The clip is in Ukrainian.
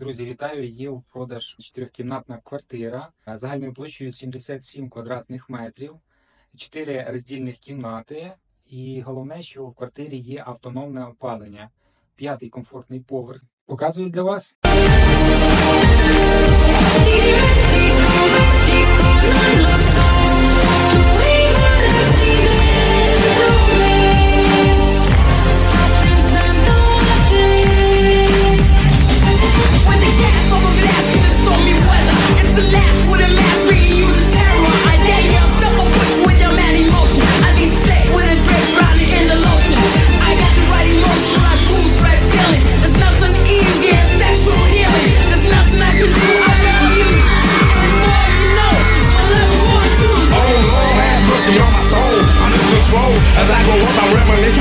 Друзі, вітаю! Є у продаж чотирьохкімнатна квартира загальною площею 77 квадратних метрів, чотири роздільних кімнати. І головне, що в квартирі є автономне опалення. П'ятий комфортний поверх. Показую для вас. grow. As I grow up, I reminisce